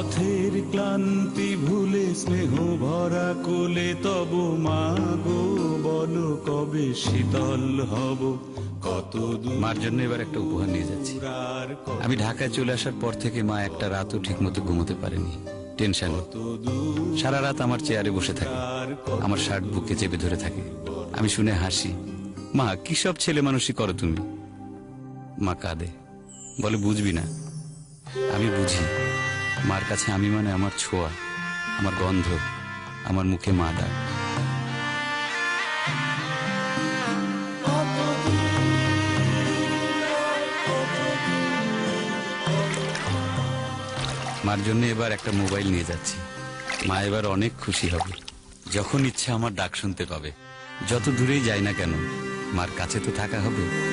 পথের ক্লান্তি ভুলে স্নেহ ভরা কোলে তব মা গো বলো কবে শীতল হব কত মার জন্য এবার একটা উপহার নিয়ে যাচ্ছি। আমি ঢাকায় চলে আসার পর থেকে মা একটা রাতও ঠিক মতো ঘুমোতে পারেনি। টেনশন সারা রাত আমার চেয়ারে বসে থাকে। আমার শার্ট বুকে চেপে ধরে থাকে। আমি শুনে হাসি। মা কি সব ছেলে মানুষই করো তুমি? মা কাঁদে। বলে বুঝবি না। আমি বুঝি। মার কাছে আমি মানে আমার ছোঁয়া, আমার গন্ধ, আমার মুখে মা ডাক মার জন্য এবার একটা মোবাইল নিয়ে যাচ্ছি। মা এবার অনেক খুশি হবে। যখন ইচ্ছা আমার ডাক শুনতে পাবে। যত দূরেই যাই না কেন, মার কাছে তো থাকা হবে।